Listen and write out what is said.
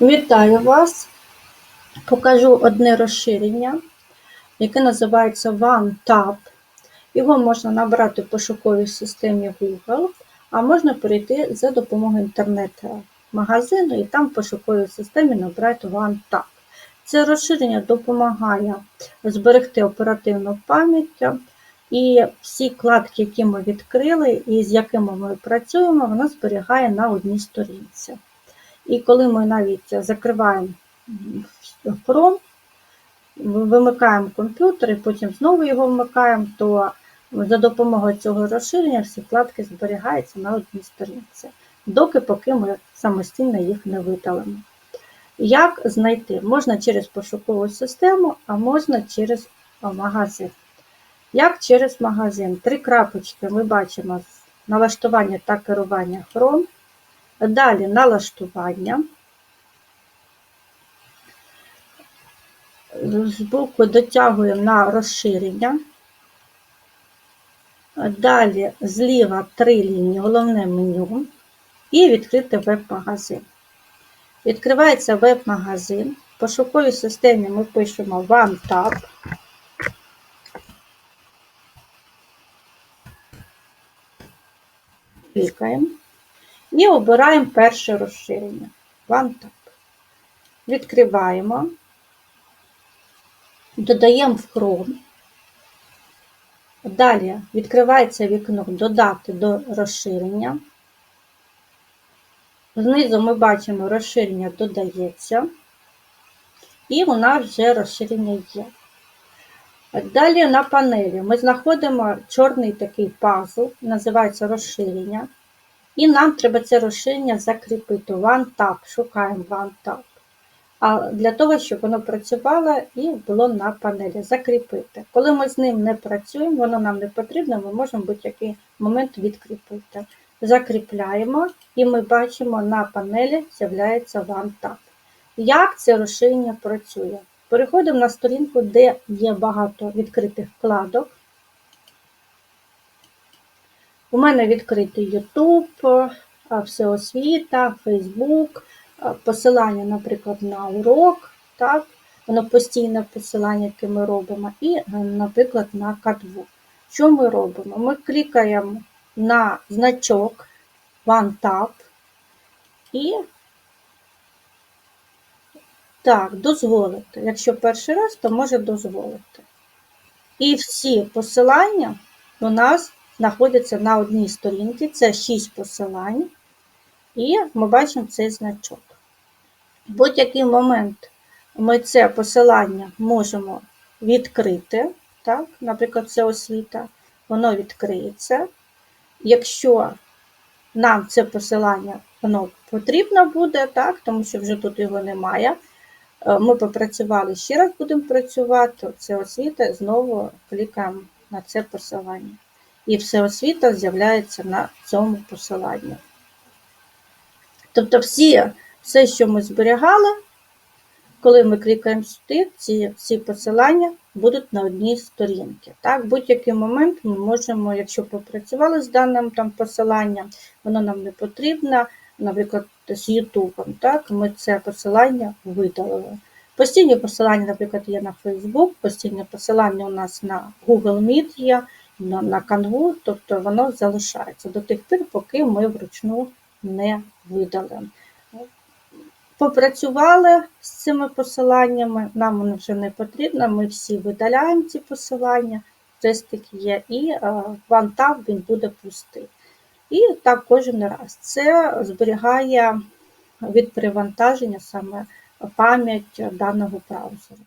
Вітаю вас! Покажу одне розширення, яке називається OneTap. Його можна набрати в пошуковій системі Google, а можна перейти за допомогою інтернет-магазину і там в пошуковій системі набрати OneTap. Це розширення допомагає зберегти оперативну пам'ять і всі кладки, які ми відкрили і з якими ми працюємо, воно зберігає на одній сторінці. І коли ми навіть закриваємо Chrome, вимикаємо комп'ютер і потім знову його вмикаємо, то за допомогою цього розширення всі вкладки зберігаються на одній сторінці, доки поки ми самостійно їх не видалимо. Як знайти? Можна через пошукову систему, а можна через магазин. Як через магазин? Три крапочки ми бачимо налаштування та керування Chrome. Далі налаштування. Збоку дотягуємо на розширення. Далі зліва три лінії, головне меню і відкрити веб-магазин. Відкривається веб-магазин. В пошуковій системі ми пишемо OneTap. Клікаємо. І обираємо перше розширення. OneTap. Відкриваємо, додаємо в Chrome. Далі відкривається вікно Додати до розширення. Знизу ми бачимо, розширення додається, і у нас вже розширення є. Далі на панелі ми знаходимо чорний такий пазл, називається розширення. І нам треба це розширення закріпити. OneTap, шукаємо OneTap. А для того, щоб воно працювало і було на панелі. Закріпити. Коли ми з ним не працюємо, воно нам не потрібно, ми можемо будь-який момент відкріпити. Закріпляємо, і ми бачимо, на панелі з'являється OneTap. Як це розширення працює? Переходимо на сторінку, де є багато відкритих вкладок. У мене відкритий YouTube, всеосвіта, Facebook, посилання, наприклад, на урок, так? воно постійне посилання, яке ми робимо, і, наприклад, на катву. Що ми робимо? Ми клікаємо на значок OneTap і так, дозволити. Якщо перший раз, то може дозволити. І всі посилання у нас знаходяться на одній сторінці, це 6 посилань, і ми бачимо цей значок. В будь-який момент ми це посилання можемо відкрити, так, наприклад, це освіта, воно відкриється. Якщо нам це посилання воно потрібно буде, так, тому що вже тут його немає. Е, ми попрацювали ще раз будемо працювати, це освіта, знову клікаємо на це посилання і все освіта з'являється на цьому посиланні. Тобто, всі, все, що ми зберігали, коли ми клікаємо сюди, ці всі посилання будуть на одній сторінці. Так, будь-який момент ми можемо, якщо попрацювали з даним там посиланням, воно нам не потрібно, наприклад, з YouTube, так, ми це посилання видалили. Постійні посилання, наприклад, є на Facebook, постійне посилання у нас на Google Meet на, на канву, тобто воно залишається до тих пір, поки ми вручну не видалимо. Попрацювали з цими посиланнями, нам воно вже не потрібно, ми всі видаляємо ці посилання, хрестик є, і OneTab він буде пустий. І так кожен раз. Це зберігає від перевантаження саме пам'ять даного браузера.